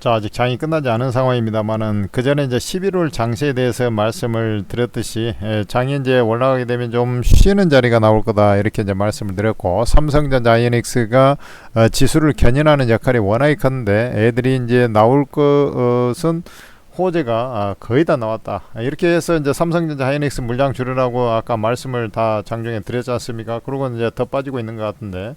자, 아직 장이 끝나지 않은 상황입니다만은 그 전에 이제 11월 장세에 대해서 말씀을 드렸듯이 예, 장이 이제 올라가게 되면 좀 쉬는 자리가 나올 거다 이렇게 이제 말씀을 드렸고 삼성전자 INX가 어, 지수를 견인하는 역할이 워낙에 큰데 애들이 이제 나올 것은 호재가 아, 거의 다 나왔다. 이렇게 해서 이제 삼성전자 하이닉스 물량 줄이라고 아까 말씀을 다 장중에 드렸지 않습니까? 그러고 이제 더 빠지고 있는 것 같은데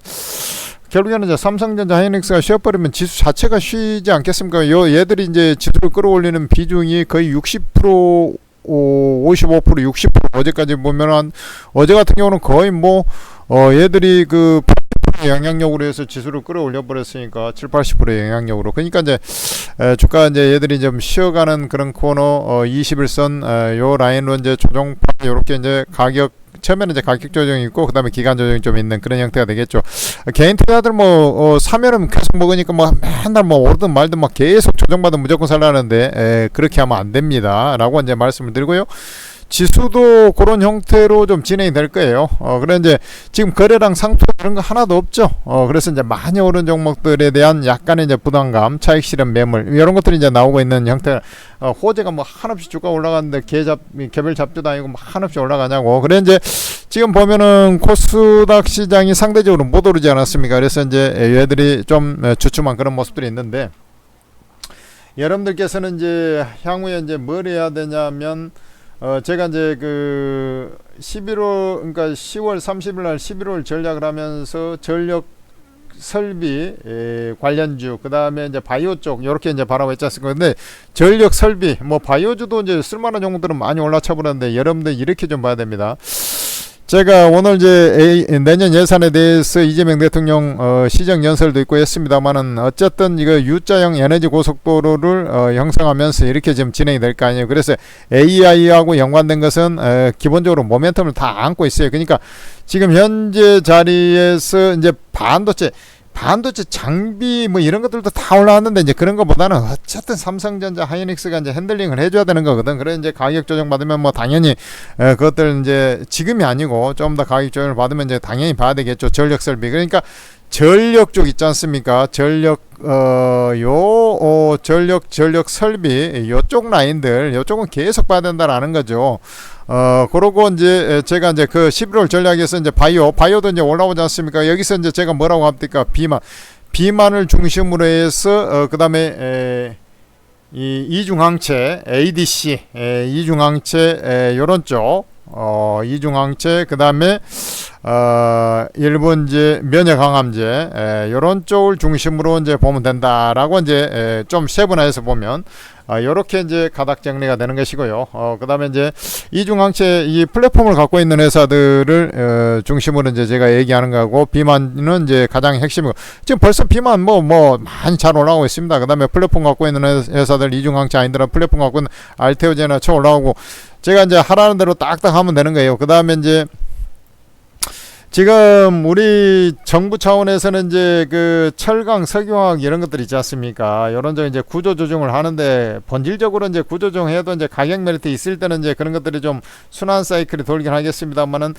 결국에는 이제 삼성전자 하이닉스가 쉬어버리면 지수 자체가 쉬지 않겠습니까? 요 얘들이 이제 지수를 끌어올리는 비중이 거의 60% 오, 55% 60% 어제까지 보면 한 어제 같은 경우는 거의 뭐 어, 얘들이 그 영향력으로 해서 지수를 끌어올려 버렸으니까 7, 80%의 영향력으로 그러니까 이제 에, 주가 이제 얘들이 좀 쉬어가는 그런 코너 어, 21선 에, 요 라인으로 이제 조정판 요렇게 이제 가격 처음에는 이제 가격 조정이 있고 그다음에 기간 조정이 좀 있는 그런 형태가 되겠죠. 개인 투자들 뭐 어, 사면은 계속 먹으니까 뭐 맨날 뭐 오르든 말든 막 계속 조정받으면 무조건 살라는데 에, 그렇게 하면 안 됩니다라고 이제 말씀을 드리고요. 지수도 그런 형태로 좀 진행이 될 거예요. 어, 그래 이제 지금 거래량 상투 그런 거 하나도 없죠. 어, 그래서 이제 많이 오른 종목들에 대한 약간의 이제 부담감, 차익 실현 매물 이런 것들이 이제 나오고 있는 형태. 어, 호재가 뭐 한없이 주가 올라가는데 개잡 개별 잡주도 아니고 뭐 한없이 올라가냐고. 그래 이제 지금 보면은 코스닥 시장이 상대적으로 못 오르지 않았습니까? 그래서 이제 얘들이 좀 주춤한 그런 모습들이 있는데 여러분들께서는 이제 향후에 이제 뭘 해야 되냐면 어 제가 이제 그 11월 그러니까 10월 30일 날 11월 전략을 하면서 전력 설비 에, 관련주 그다음에 이제 바이오 쪽 이렇게 이제 바라고 했지 않습니까? 근데 전력 설비 뭐 바이오주도 이제 쓸만한 종목들은 많이 올라차 버렸는데 여러분들 이렇게 좀 봐야 됩니다. 제가 오늘 이제 내년 예산에 대해서 이재명 대통령 어, 시정 연설도 있고 했습니다만은 어쨌든 이거 U자형 에너지 고속도로를 어, 형성하면서 이렇게 지금 진행이 될 거 아니에요. 그래서 AI하고 연관된 것은 어, 기본적으로 모멘텀을 다 안고 있어요. 그러니까 지금 현재 자리에서 이제 반도체 반도체 장비 뭐 이런 것들도 다 올라왔는데 이제 그런 것보다는 어쨌든 삼성전자 하이닉스가 이제 핸들링을 해줘야 되는 거거든. 그래 이제 가격 조정 받으면 뭐 당연히 에, 그것들 이제 지금이 아니고 좀 더 가격 조정을 받으면 이제 당연히 봐야 되겠죠. 전력 설비. 그러니까 전력 쪽 있지 않습니까? 전력 어요 어, 전력 전력 설비 요쪽 라인들 요쪽은 계속 봐야 된다라는 거죠. 어 그러고 이제 제가 이제 그 11월 전략에서 이제 바이오 바이오도 이제 올라오지 않습니까? 여기서 이제 제가 뭐라고 합니까? 비만 비만을 중심으로 해서 어 그다음에 에, 이 이중항체 ADC 에, 이중항체 에, 요런 쪽 어, 이중항체 그다음에 어, 일본 이제 면역 항암제 에, 이런 쪽을 중심으로 이제 보면 된다라고 이제 에, 좀 세분화해서 보면 아, 이렇게 이제 가닥 정리가 되는 것이고요. 어, 그다음에 이제 이중항체 이 플랫폼을 갖고 있는 회사들을 어, 중심으로 이제 제가 얘기하는 거고 비만은 이제 가장 핵심이고 지금 벌써 비만 뭐뭐 많이 잘 올라오고 있습니다. 그다음에 플랫폼 갖고 있는 회사들 이중항체 아니더라 플랫폼 갖고 있는 알테오제나 쳐 올라오고 제가 이제 하라는 대로 딱딱 하면 되는 거예요. 그 다음에 이제 지금 우리 정부 차원에서는 이제 그 철강, 석유화학 이런 것들 있지 않습니까? 이런 저 이제 구조 조정을 하는데 본질적으로 이제 구조 조정해도 이제 가격 메리트 있을 때는 이제 그런 것들이 좀 순환 사이클이 돌긴 하겠습니다만은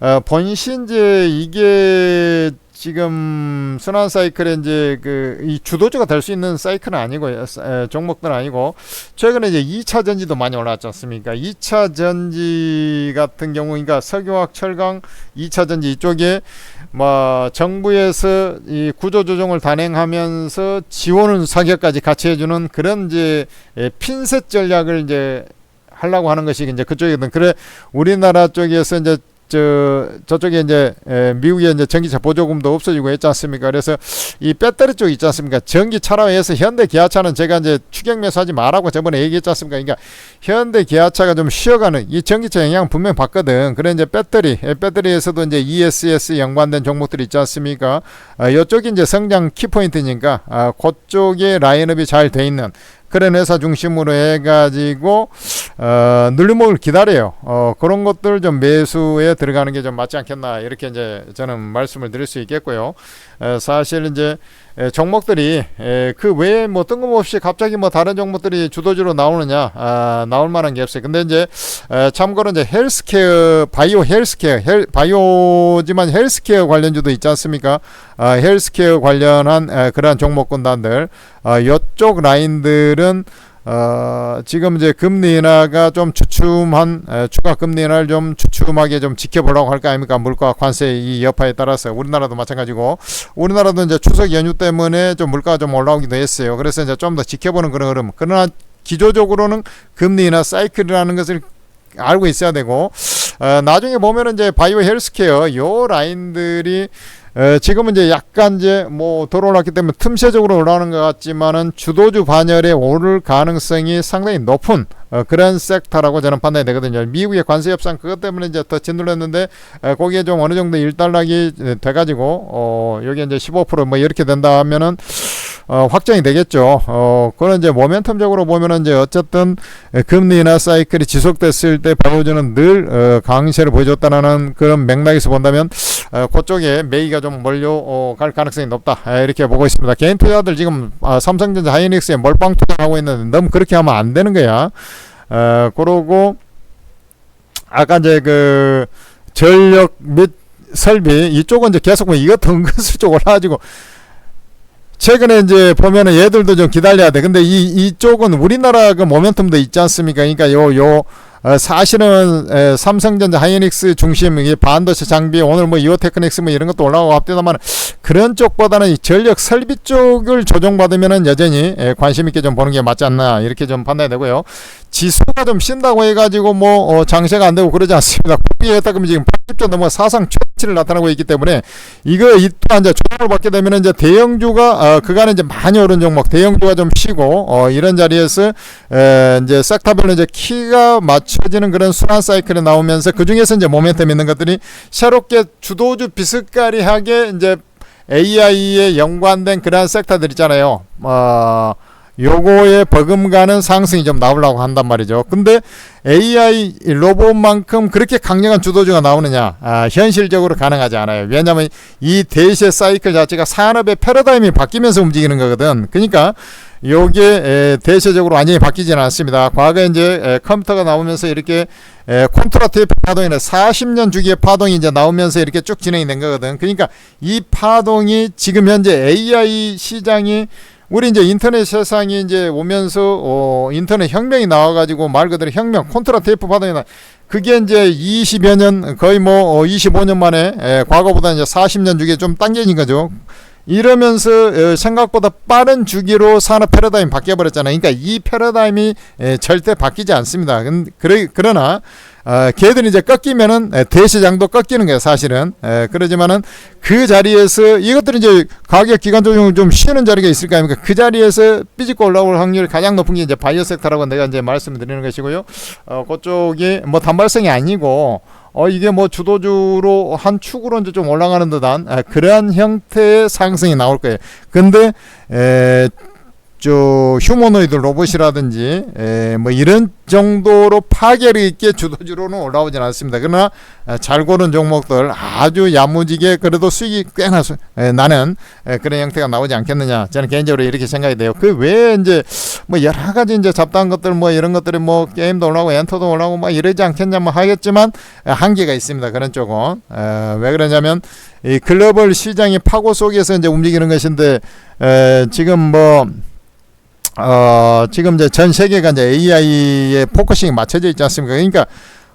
어, 본신 이제 이게 지금 순환 사이클에 이제 그 이 주도주가 될 수 있는 사이클은 아니고 에, 종목들은 아니고 최근에 이제 2차 전지도 많이 올라왔지 않습니까? 2차 전지 같은 경우 그러니까 석유화학 철강 2차 전지 이쪽에 뭐 정부에서 이 구조 조정을 단행하면서 지원은 사격까지 같이 해 주는 그런 이제 핀셋 전략을 이제 하려고 하는 것이 이제 그쪽이거든. 그래 우리나라 쪽에서 이제 저 저쪽에 이제 에, 미국에 이제 전기차 보조금도 없어지고 했지 않습니까? 그래서 이 배터리 쪽 있지 않습니까? 전기차로 해서 현대 기아차는 제가 이제 추격 매수하지 말라고 저번에 얘기했지 않습니까? 그러니까 현대 기아차가 좀 쉬어가는 이 전기차 영향 분명 받거든. 그래 이제 배터리 배터리에서도 이제 ESS 연관된 종목들이 있지 않습니까? 아, 이쪽이 이제 성장 키포인트니까 아, 그쪽에 라인업이 잘 돼 있는 그런 회사 중심으로 해가지고 어, 눌림목을 기다려요. 어, 그런 것들 좀 매수에 들어가는 게 좀 맞지 않겠나 이렇게 이제 저는 말씀을 드릴 수 있겠고요. 에, 사실 이제 에, 종목들이 에, 그 외에 뭐 뜬금없이 갑자기 뭐 다른 종목들이 주도주로 나오느냐 아, 나올 만한 게 없어요. 근데 이제 에, 참고로 이제 헬스케어 바이오 헬스케어 헬, 바이오지만 헬스케어 관련주도 있지 않습니까? 아, 헬스케어 관련한 에, 그러한 종목 군단들 아, 이쪽 라인들은 어, 지금 이제 금리 인하가 좀 주춤한 에, 추가 금리 인하를 좀 주춤하게 좀 지켜보려고 할 거 아닙니까? 물가 관세 이 여파에 따라서 우리나라도 마찬가지고 우리나라도 이제 추석 연휴 때문에 좀 물가가 좀 올라오기도 했어요. 그래서 이제 좀 더 지켜보는 그런 흐름. 그러나 기조적으로는 금리 인하 사이클이라는 것을 알고 있어야 되고 어, 나중에 보면은 이제 바이오 헬스케어 요 라인들이 에, 지금은 이제 약간 이제 뭐 돌아올랐기 때문에 틈새적으로 올라오는 것 같지만은 주도주 반열에 오를 가능성이 상당히 높은 어, 그런 섹터라고 저는 판단이 되거든요. 미국의 관세 협상 그것 때문에 이제 더 짓눌렸는데 에, 거기에 좀 어느 정도 일단락이 에, 돼가지고 어, 여기 이제 15%뭐 이렇게 된다 하면은 어, 확정이 되겠죠. 어, 그런 이제 모멘텀적으로 보면은 이제 어쨌든 에, 금리 인하 사이클이 지속됐을 때 바우주는 늘 어, 강세를 보여줬다는 그런 맥락에서 본다면 어, 그쪽에 매기가 좀 몰려 어, 갈 가능성이 높다 에, 이렇게 보고 있습니다. 개인 투자들 지금 아, 삼성전자 하이닉스에 몰빵 투자하고 있는데 너무 그렇게 하면 안 되는 거야. 어, 그러고 아까 이제 그 전력 및 설비 이쪽은 이제 계속 뭐 이것도 은근슬쩍 올라가지고 최근에 이제 보면은 얘들도 좀 기다려야 돼. 근데 이 이쪽은 우리나라 그 모멘텀도 있지 않습니까? 그러니까 요요 어, 사실은 에, 삼성전자 하이닉스 중심 이 반도체 장비 오늘 뭐 이오테크닉스 뭐 이런 것도 올라가고 합니다만 그런 쪽보다는 이 전력 설비 쪽을 조정받으면은 여전히 에, 관심 있게 좀 보는 게 맞지 않나 이렇게 좀 판단이 되고요. 지수가 좀 쉰다고 해가지고 뭐 어, 장세가 안 되고 그러지 않습니다. 코비에 따르면 지금 80조 넘어 사상 최 치를 나타나고 있기 때문에 이거 이 또한 이제 조정을 받게 되면 이제 대형주가 어, 그간에 이제 많이 오른 종목 대형주가 좀 쉬고 어, 이런 자리에서 에, 이제 섹터별로 이제 키가 맞춰지는 그런 순환 사이클이 나오면서 그 중에서 이제 모멘텀 있는 것들이 새롭게 주도주 비스까리하게 이제 AI에 연관된 그러한 섹터들 있잖아요. 어, 요거에 버금가는 상승이 좀 나오려고 한단 말이죠. 근데 AI 로봇만큼 그렇게 강력한 주도주가 나오느냐? 아, 현실적으로 가능하지 않아요. 왜냐하면 이 대세 사이클 자체가 산업의 패러다임이 바뀌면서 움직이는 거거든. 그러니까 요게 에, 대세적으로 완전히 바뀌지는 않습니다. 과거에 이제 에, 컴퓨터가 나오면서 이렇게 에, 콘트라테이프 파동이나 40년 주기의 파동이 이제 나오면서 이렇게 쭉 진행이 된 거거든. 그러니까 이 파동이 지금 현재 AI 시장이 우리 이제 인터넷 세상이 이제 오면서 어, 인터넷 혁명이 나와가지고 말 그대로 혁명 콘트라 테이프 나 그게 이제 20여 년 거의 뭐 어, 25년 만에 에, 과거보다 이제 40년 주기에 좀 당겨진 거죠. 이러면서 어, 생각보다 빠른 주기로 산업 패러다임 바뀌어 버렸잖아요. 그러니까 이 패러다임이 에, 절대 바뀌지 않습니다. 그러나 어, 걔들이 이제 꺾이면은 에, 대시장도 꺾이는 거예요, 사실은. 에, 그러지만은 그 자리에서 이것들은 이제 가격 기간 조정을 좀 쉬는 자리가 있을 거 아닙니까? 그 자리에서 삐집고 올라올 확률이 가장 높은 게 이제 바이오 섹터라고 내가 이제 말씀을 드리는 것이고요. 어, 그쪽이 뭐 단발성이 아니고 어 이게 뭐 주도주로 한 축으로 이제 좀 올라가는 듯한 에, 그러한 형태의 상승이 나올 거예요. 근데 에, 저 휴머노이드 로봇이라든지 에, 뭐 이런 정도로 파괴력 있게 주도주로는 올라오진 않습니다. 그러나 에, 잘 고른 종목들 아주 야무지게 그래도 수익이 꽤나 나는 에, 그런 형태가 나오지 않겠느냐 저는 개인적으로 이렇게 생각이 돼요. 그 외에 이제 뭐 여러 가지 이제 잡다한 것들 뭐 이런 것들이 뭐 게임도 올라오고 엔터도 올라오고 막 이러지 않겠냐 뭐 하겠지만 에, 한계가 있습니다. 그런 쪽은 에, 왜 그러냐면 이 글로벌 시장의 파고 속에서 이제 움직이는 것인데 에, 지금 뭐 어, 지금 이제 전 세계가 이제 AI에 포커싱이 맞춰져 있지 않습니까? 그러니까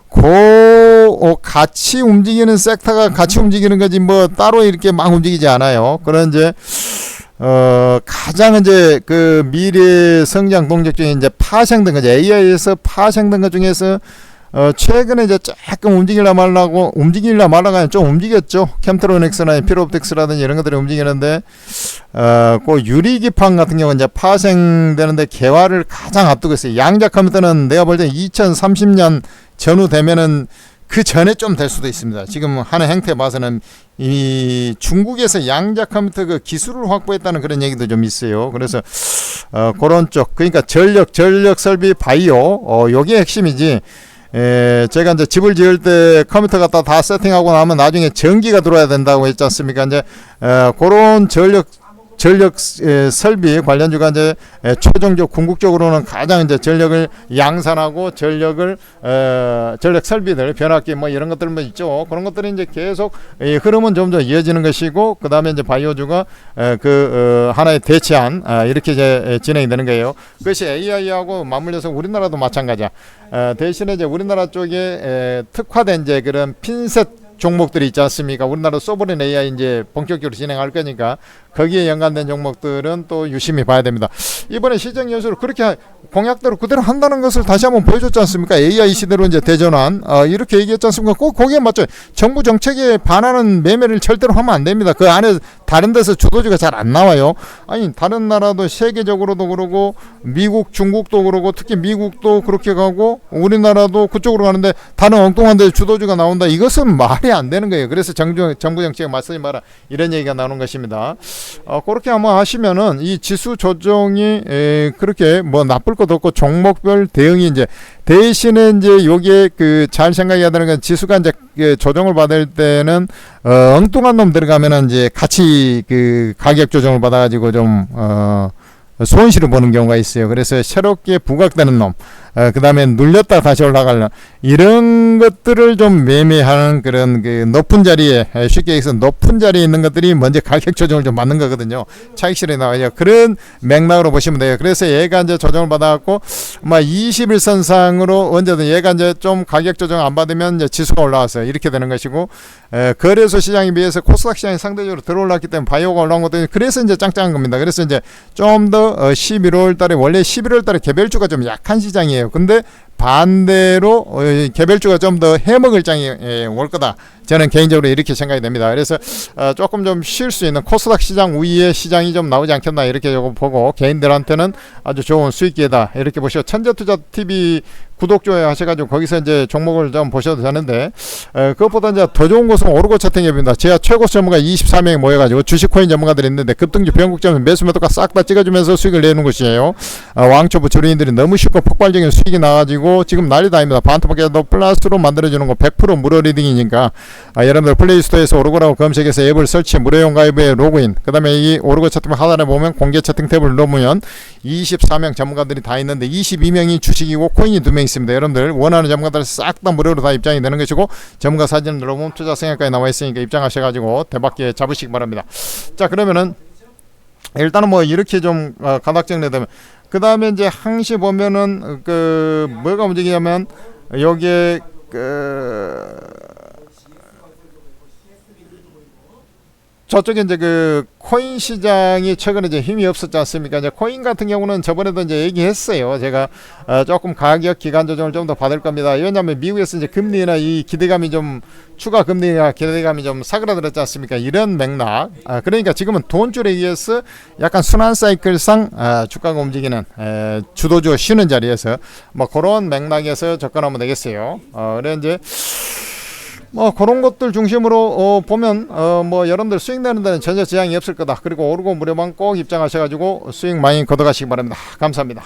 그 어, 같이 움직이는 섹터가 같이 움직이는 거지 뭐 따로 이렇게 막 움직이지 않아요. 그런 이제 어, 가장 이제 그 미래 성장 동력 중에 이제 파생된 거죠. AI에서 파생된 것 중에서 어, 최근에 이제 조금 움직일라 말라고, 움직일라 말라가 좀 움직였죠. 캠트로닉스나 피로옵틱스라든지 이런 것들이 움직이는데, 어, 그 유리기판 같은 경우는 이제 파생되는데 개화를 가장 앞두고 있어요. 양자 컴퓨터는 내가 볼 때 2030년 전후 되면은 그 전에 좀 될 수도 있습니다. 지금 하는 행태 봐서는 이 중국에서 양자 컴퓨터 그 기술을 확보했다는 그런 얘기도 좀 있어요. 그래서 어, 그런 쪽 그러니까 전력 전력 설비 바이오 어, 요게 핵심이지. 에, 제가 이제 집을 지을 때 컴퓨터 갖다 다 세팅하고 나면 나중에 전기가 들어와야 된다고 했지 않습니까? 이제 에, 그런 전력 전력 에, 설비 관련주가 이제 에, 최종적 궁극적으로는 가장 이제 전력을 양산하고 전력을 에, 전력 설비들 변압기 뭐 이런 것들 뭐 있죠. 그런 것들이 이제 계속 이 흐름은 좀더 이어지는 것이고 그 다음에 이제 바이오주가 에, 그 어, 하나의 대체한 아, 이렇게 이제 에, 진행이 되는 거예요. 그것이 AI하고 맞물려서 우리나라도 마찬가지야. 어, 대신에 이제 우리나라 쪽에 에, 특화된 이제 그런 핀셋 종목들이 있지 않습니까? 우리나라 소버린 AI 이제 본격적으로 진행할 거니까 거기에 연관된 종목들은 또 유심히 봐야 됩니다. 이번에 시장 연수를 그렇게 하- 공약대로 그대로 한다는 것을 다시 한번 보여줬지 않습니까? AI 시대로 이제 대전환 어, 이렇게 얘기했지 않습니까? 꼭 거기에 맞죠. 정부 정책에 반하는 매매를 절대로 하면 안 됩니다. 그 안에 다른 데서 주도주가 잘 안 나와요. 아니 다른 나라도 세계적으로도 그러고 미국, 중국도 그러고 특히 미국도 그렇게 가고 우리나라도 그쪽으로 가는데 다른 엉뚱한 데 주도주가 나온다. 이것은 말이 안 되는 거예요. 그래서 정부 정책에 맞서지 마라 이런 얘기가 나오는 것입니다. 어, 그렇게 한번 하시면은 이 지수 조정이 에, 그렇게 뭐 나쁠 것도 없고 종목별 대응이 이제 대신에 이제 요게 그 잘 생각해야 되는 건 지수가 이제 그 조정을 받을 때는 어, 엉뚱한 놈 들어가면은 이제 같이 그 가격 조정을 받아가지고 좀 어, 손실을 보는 경우가 있어요. 그래서 새롭게 부각되는 놈, 어, 그 다음에 눌렸다 다시 올라가는 이런 것들을 좀 매매하는 그런 그 높은 자리에 에, 쉽게 얘기해서 높은 자리에 있는 것들이 먼저 가격 조정을 좀 맞는 거거든요. 차익실에 나와요. 그런 맥락으로 보시면 돼요. 그래서 얘가 이제 조정을 받아갖고 막 21선상으로 언제든 얘가 이제 좀 가격 조정 안 받으면 이제 지수가 올라왔어요. 이렇게 되는 것이고 에, 거래소 시장에 비해서 코스닥 시장이 상대적으로 들어올랐기 때문에 바이오가 올라온 것도 그래서 이제 짱짱한 겁니다. 그래서 이제 좀더 어, 11월 달에 원래 11월 달에 개별주가 좀 약한 시장이에요. 근데 반대로 어, 이 개별주가 좀 더 해먹을 장이 예, 올 거다. 저는 개인적으로 이렇게 생각이 됩니다. 그래서 어, 조금 좀 쉴 수 있는 코스닥 시장 위에 시장이 좀 나오지 않겠나 이렇게 보고 개인들한테는 아주 좋은 수익 기회다 이렇게 보시고 천재투자 TV 구독 좋아요 하셔가지고 거기서 이제 종목을 좀 보셔도 되는데 에, 그것보다 이제 더 좋은 곳은 오르고 차팅앱입니다. 제가 최고 전문가 24명이 모여가지고 주식 코인 전문가들이 있는데 급등주 변곡점 매수 매도가 싹 다 찍어주면서 수익을 내는 곳이에요. 어, 왕초보 주린들이 너무 쉽고 폭발적인 수익이 나가지고 지금 난리 다닙니다. 반토막에도 플러스로 만들어주는 거 100% 무료 리딩이니까. 아, 여러분들 플레이스토어에서 오르고라고 검색해서 앱을 설치 무료용 가입에 로그인. 그 다음에 이 오르고 채팅 하단에 보면 공개 채팅 탭을 누르면 24명 전문가들이 다 있는데 22명이 주식이고 코인이 2명 있습니다. 여러분들 원하는 전문가들 싹 다 무료로 다 입장이 되는 것이고 전문가 사진을 눌러보면 투자 생각까지 나와 있으니까 입장하셔가지고 대박기회 잡으시기 바랍니다. 자 그러면은 일단은 뭐 이렇게 좀 어, 가닥 정리 되면. 그 다음에 이제 항시 보면은 어, 그 뭐가 움직이냐면 여기에 그 저쪽에 이제 그 코인 시장이 최근에 이제 힘이 없었지 않습니까? 이제 코인 같은 경우는 저번에도 이제 얘기했어요. 제가 어 조금 가격 기간 조정을 좀 더 받을 겁니다. 왜냐하면 미국에서 이제 금리나 이 기대감이 좀 추가 금리나 기대감이 좀 사그라들었지 않습니까? 이런 맥락. 아, 그러니까 지금은 돈줄에 의해서 약간 순환 사이클상 아, 주가가 움직이는 에, 주도주 쉬는 자리에서 뭐 그런 맥락에서 접근하면 되겠어요. 어, 그래 이제. 뭐 그런 것들 중심으로 어, 보면 어, 뭐 여러분들 수익 내는 데는 전혀 지장이 없을 거다. 그리고 오르고 무료만 꼭 입장하셔가지고 수익 많이 걷어가시기 바랍니다. 감사합니다.